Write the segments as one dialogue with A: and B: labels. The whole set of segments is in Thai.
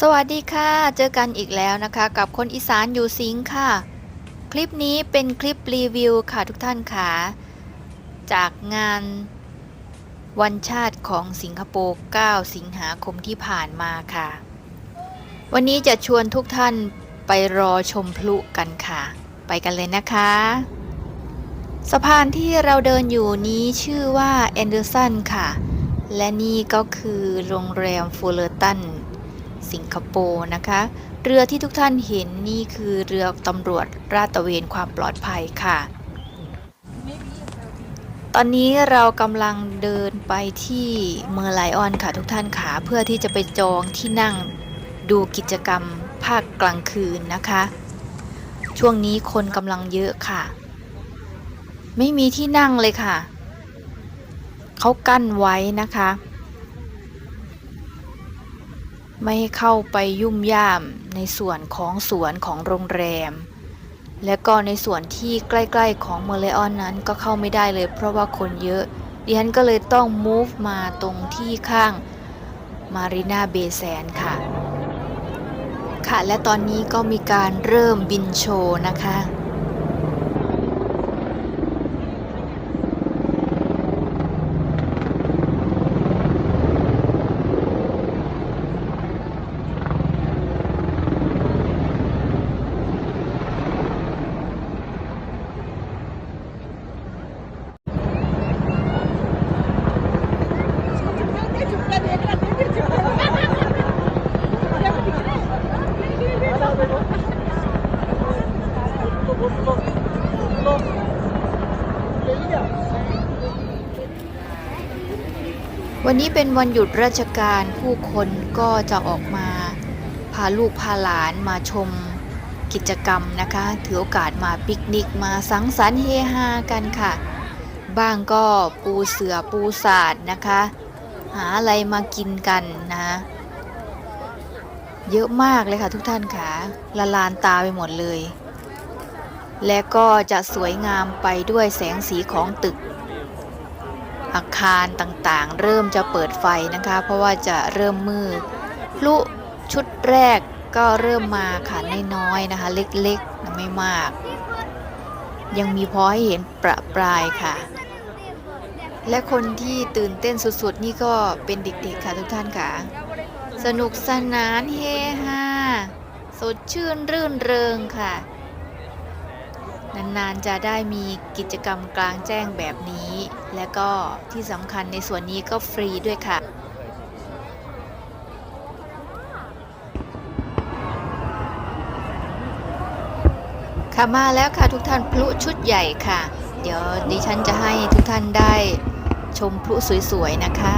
A: สวัสดีค่ะ เจอกันอีกแล้วนะคะ กับคนอีสานอยู่สิงค่ะ คลิปนี้เป็นคลิปรีวิวค่ะทุกท่านค่ะ จากงานวันชาติของสิงคโปร์ 9 สิงหาคมที่ผ่านมาค่ะ วันนี้จะชวนทุกท่านไปรอชมพลุกันค่ะ ไปกันเลยนะคะ สะพานที่เราเดินอยู่นี้ชื่อว่าแอนเดอร์สันค่ะ และนี่ก็คือโรงแรมฟูลเลอร์ตัน สิงคโปร์นะคะ เรือที่ทุกท่านเห็นนี่คือเรือตำรวจราดตระเวนความปลอดภัยค่ะ ตอนนี้เรากำลังเดินไปที่เมอร์ไลออนค่ะทุกท่านค่ะเพื่อที่จะไปจองที่นั่งดูกิจกรรมภาคกลางคืนนะคะ ช่วงนี้คนกำลังเยอะค่ะ ไม่มีที่นั่งเลยค่ะ เขากั้นไว้นะคะ ไม่ให้เข้าไปยุ่มย่ามในส่วนของสวนของโรงแรม และก็ในส่วนที่ใกล้ๆของเมอร์เลออนนั้นก็เข้าไม่ได้เลย เพราะว่าคนเยอะดิฉันก็เลยต้อง move มาตรงที่ข้างมารีนาเบแซนค่ะ ค่ะและตอนนี้ก็มีการเริ่มบินโชว์นะคะ วันนี้เป็นวันหยุดราชการผู้คนก็จะออกมาพาลูกพาหลานมาชมกิจกรรมนะคะ ถือโอกาสมาปิกนิกมาสังสรรค์เฮฮากันค่ะ บ้างก็ปูเสือปูสาดนะคะ หาอะไรมากินกันนะ เยอะมากเลยค่ะทุกท่านค่ะละลานตาไปหมดเลย และก็จะสวยงามไปด้วยแสงสีของตึก อาคารต่างๆ เริ่มจะเปิดไฟนะคะ เพราะว่าจะเริ่มมืดพลุชุดแรกก็เริ่มมาค่ะน้อยๆนะคะ เล็กๆไม่มาก ยังมีพอให้เห็นประปรายค่ะ และคนที่ตื่นเต้นสุดๆ นี่ก็เป็นเด็กๆค่ะทุกท่านค่ะ สนุกสนานเฮฮาสดชื่นรื่นเริงค่ะ นานๆจะได้มีกิจกรรมกลางแจ้งแบบนี้ และก็ที่สำคัญในส่วนนี้ก็ฟรีด้วยค่ะค่ะมาแล้วค่ะทุกท่านพลุชุดใหญ่ค่ะ เดี๋ยวดิฉันจะให้ทุกท่านได้ชมพลุสวยๆนะคะ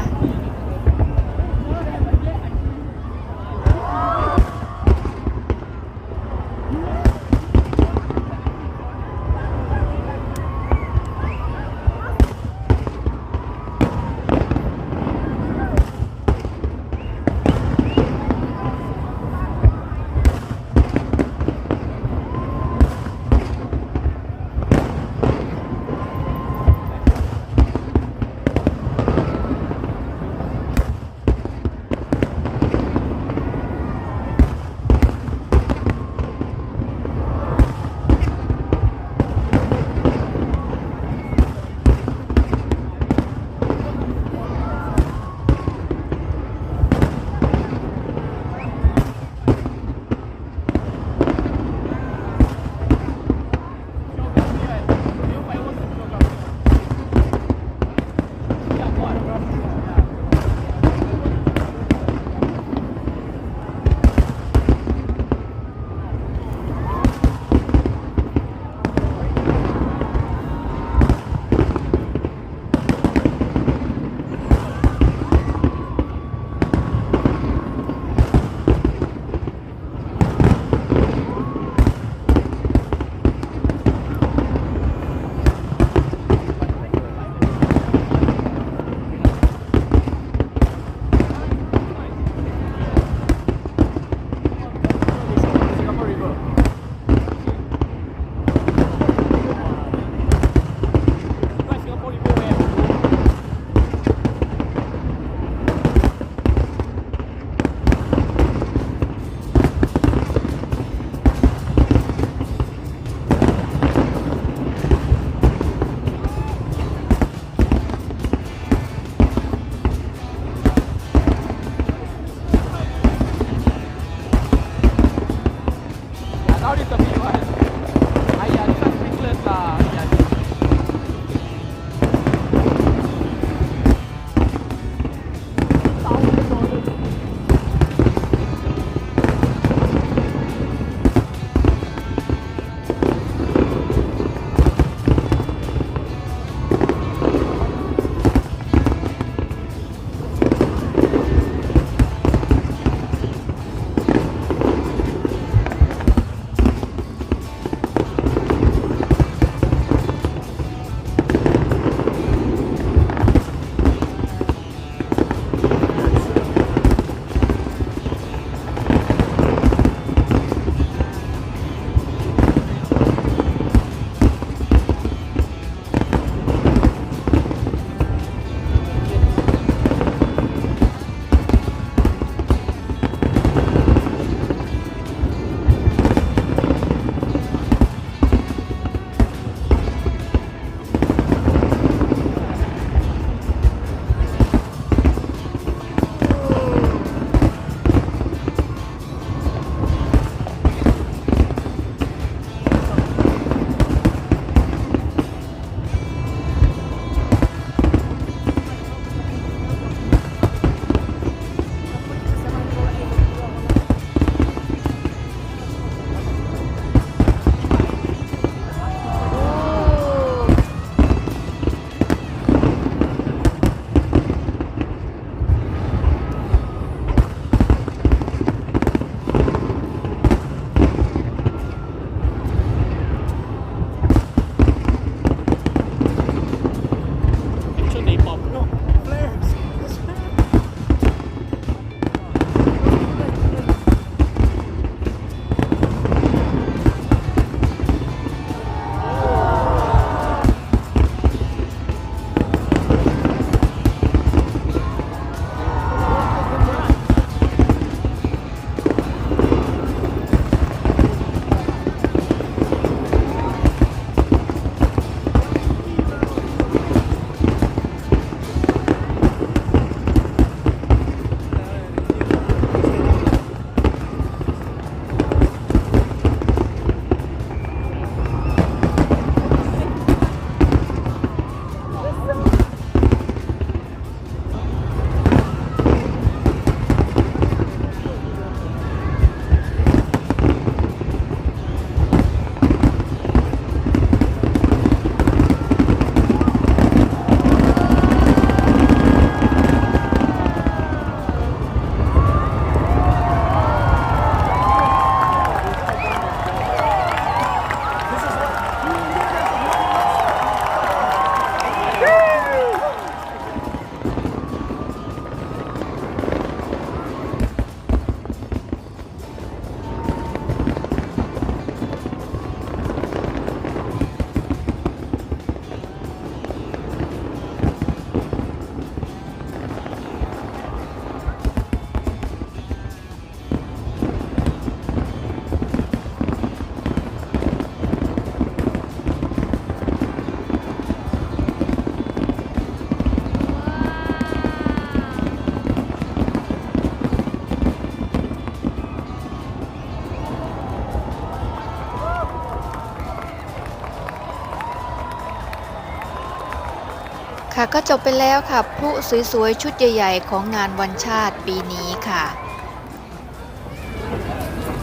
A: ก็จบไปแล้วค่ะพลุสวยๆ ชุดใหญ่ๆ ของงานวันชาติปีนี้ค่ะ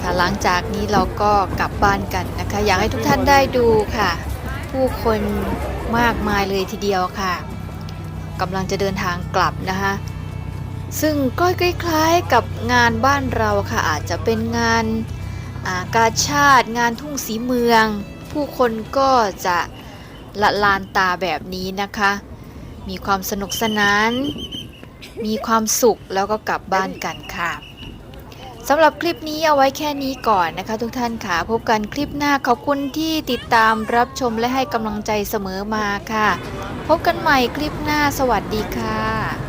A: ค่ะ หลังจากนี้เราก็กลับบ้านกันนะคะ อยากให้ทุกท่านได้ดูค่ะ ผู้คนมากมายเลยทีเดียวค่ะกำลังจะเดินทางกลับนะคะซึ่งก็คล้ายๆกับงานบ้านเราค่ะ อาจจะเป็นงานากาชาติงานทุ่งสีเมือง ผู้คนก็จะละลานตาแบบนี้นะคะ มีความสนุกสนาน มีความสุขแล้วก็กลับบ้านกันค่ะสำหรับคลิปนี้เอาไว้แค่นี้ก่อนนะคะ ทุกท่านค่ะ พบกันคลิปหน้าขอบคุณที่ติดตามรับชมและให้กำลังใจเสมอมาค่ะ พบกันใหม่คลิปหน้าสวัสดีค่ะ